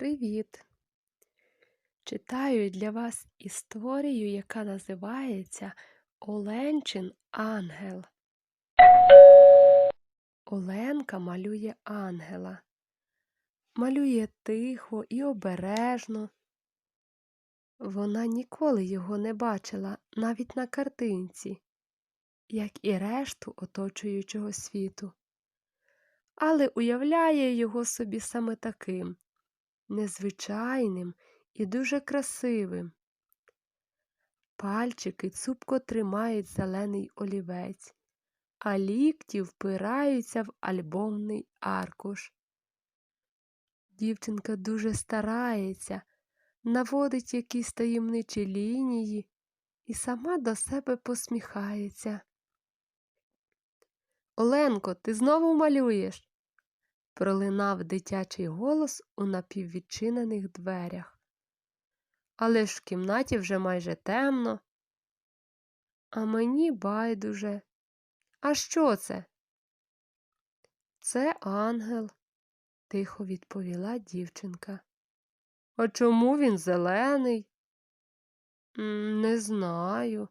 Привіт! Читаю для вас історію, яка називається Оленчин ангел. Оленка малює ангела. Малює тихо і обережно. Вона ніколи його не бачила навіть на картинці, як і решту оточуючого світу, але уявляє його собі саме таким незвичайним і дуже красивим. Пальчики цупко тримають зелений олівець, а лікті впираються в альбомний аркуш. Дівчинка дуже старається, наводить якісь таємничі лінії і сама до себе посміхається. Оленко, ти знову малюєш? Пролинав дитячий голос у напіввідчинених дверях. Але ж в кімнаті вже майже темно. А мені байдуже. А що це? Це ангел, тихо відповіла дівчинка. А чому він зелений? Не знаю,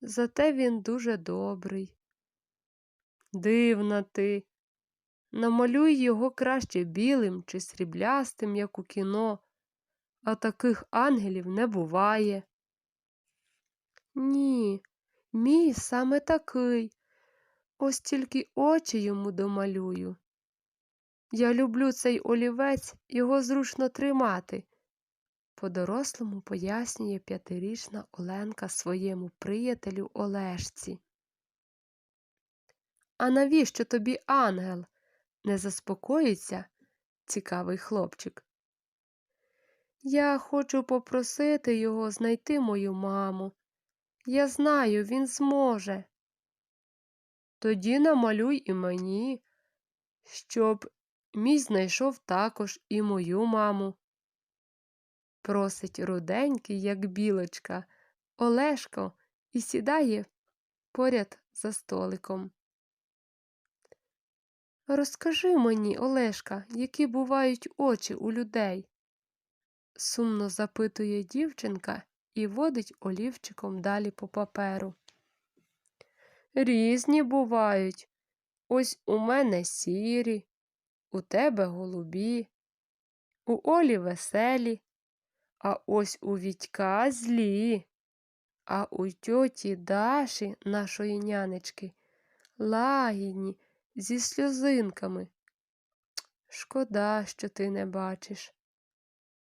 зате він дуже добрий. Дивна ти. Намалюй його краще білим чи сріблястим, як у кіно, а таких ангелів не буває. Ні, мій саме такий. Ось тільки очі йому домалюю. Я люблю цей олівець, його зручно тримати. По-дорослому пояснює п'ятирічна Оленка своєму приятелю Олешці. А навіщо тобі ангел? Не заспокоїться цікавий хлопчик. Я хочу попросити його знайти мою маму. Я знаю, він зможе. Тоді намалюй і мені, щоб мій знайшов також і мою маму. Просить руденький, як білочка, Олешко, і сідає поряд за столиком. Розкажи мені, Олешка, які бувають очі у людей? сумно запитує дівчинка і водить олівчиком далі по паперу. Різні бувають. Ось у мене сірі, у тебе голубі, у Олі веселі, а ось у Вітька злі, а у тьоті Даші, нашої нянечки, лагідні зі сльозинками. Шкода, що ти не бачиш.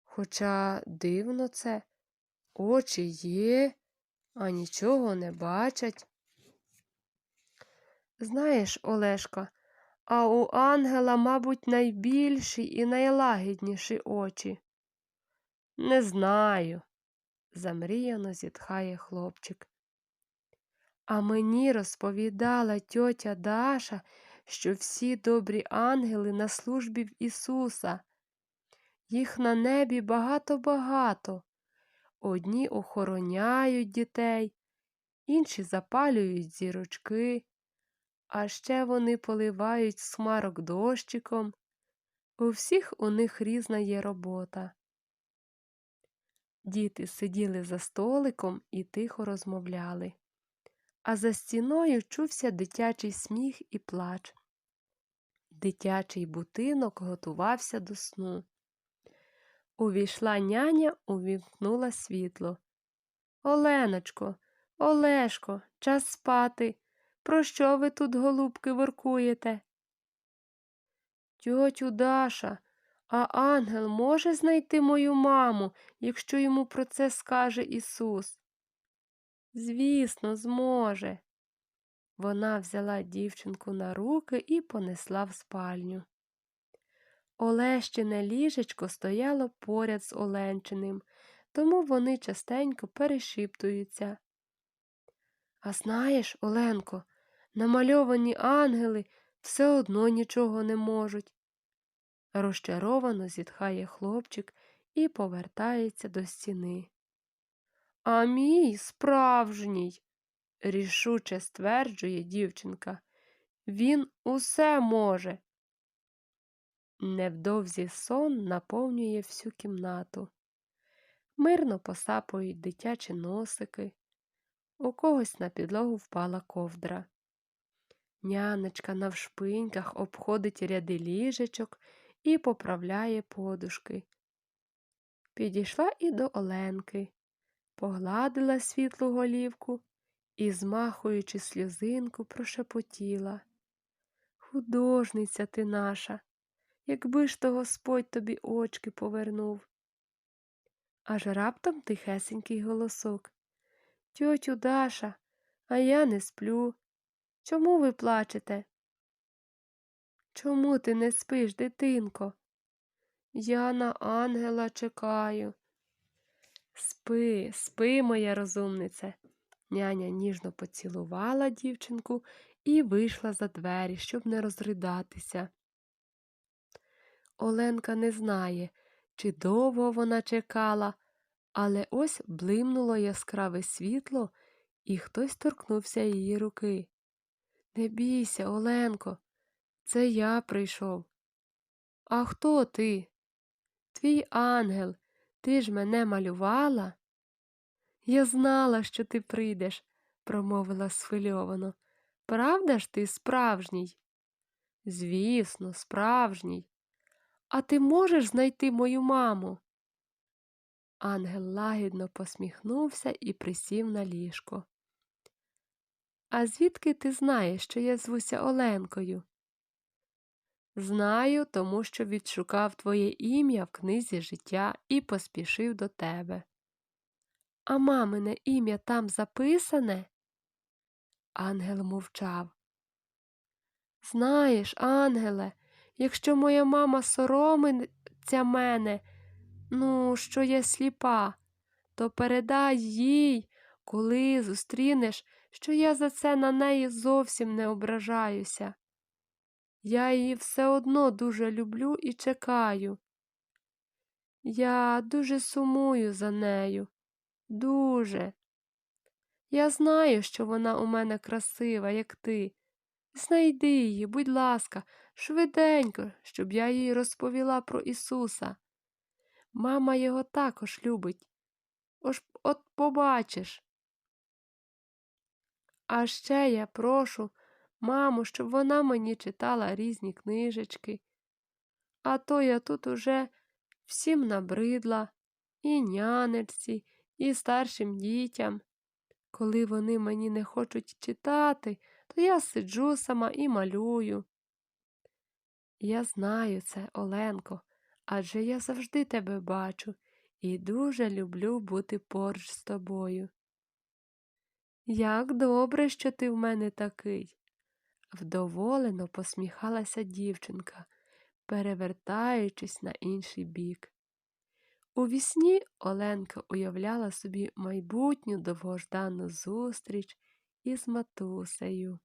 Хоча дивно це, очі є, а нічого не бачать. Знаєш, Олешка, а у ангела, мабуть, найбільші і найлагідніші очі. Не знаю, замріяно зітхає хлопчик. А мені розповідала тьотя Даша, що всі добрі ангели на службі в Ісуса. Їх на небі багато-багато. Одні охороняють дітей, інші запалюють зірочки, а ще вони поливають смарок дощиком. У всіх у них різна є робота. Діти сиділи за столиком і тихо розмовляли а за стіною чувся дитячий сміх і плач. Дитячий будинок готувався до сну. Увійшла няня, увімкнула світло. Оленочко, Олешко, час спати. Про що ви тут, голубки, воркуєте? Тьотю Даша, а ангел може знайти мою маму, якщо йому про це скаже Ісус? Звісно, зможе. Вона взяла дівчинку на руки і понесла в спальню. Олещине ліжечко стояло поряд з Оленчиним, тому вони частенько перешіптуються. А знаєш, Оленко, намальовані ангели все одно нічого не можуть. Розчаровано зітхає хлопчик і повертається до стіни. А мій справжній, рішуче стверджує дівчинка. Він усе може. Невдовзі сон наповнює всю кімнату. Мирно посапують дитячі носики, у когось на підлогу впала ковдра. Нянечка навшпиньках обходить ряди ліжечок і поправляє подушки. Підійшла і до Оленки, погладила світлу голівку і, змахуючи сльозинку, прошепотіла. Художниця ти наша, якби ж то Господь тобі очки повернув. Аж раптом тихесенький голосок. Тьотю Даша, а я не сплю. Чому ви плачете? Чому ти не спиш, дитинко? Я на ангела чекаю. Спи, спи, моя розумнице. Няня ніжно поцілувала дівчинку і вийшла за двері, щоб не розридатися. Оленка не знає, чи довго вона чекала, але ось блимнуло яскраве світло, і хтось торкнувся її руки. Не бійся, Оленко, це я прийшов. А хто ти? Твій ангел, ти ж мене малювала? Я знала, що ти прийдеш, промовила схвильовано. Правда ж ти справжній? Звісно, справжній. А ти можеш знайти мою маму? Ангел лагідно посміхнувся і присів на ліжко. А звідки ти знаєш, що я звуся Оленкою? Знаю, тому що відшукав твоє ім'я в книзі життя і поспішив до тебе. А мамине ім'я там записане? Ангел мовчав. Знаєш, ангеле, якщо моя мама соромиться мене, ну, що я сліпа, то передай їй, коли зустрінеш, що я за це на неї зовсім не ображаюся. Я її все одно дуже люблю і чекаю. Я дуже сумую за нею, дуже. Я знаю, що вона у мене красива, як ти. Знайди її, будь ласка, швиденько, щоб я їй розповіла про Ісуса. Мама його також любить. Ож от побачиш. А ще я прошу маму, щоб вона мені читала різні книжечки. А то я тут уже всім набридла, і нянечці, і старшим дітям. Коли вони мені не хочуть читати, то я сиджу сама і малюю. Я знаю це, Оленко, адже я завжди тебе бачу і дуже люблю бути поруч з тобою. Як добре, що ти в мене такий. Вдоволено посміхалася дівчинка, перевертаючись на інший бік. У вісні Оленка уявляла собі майбутню довгождану зустріч із матусею.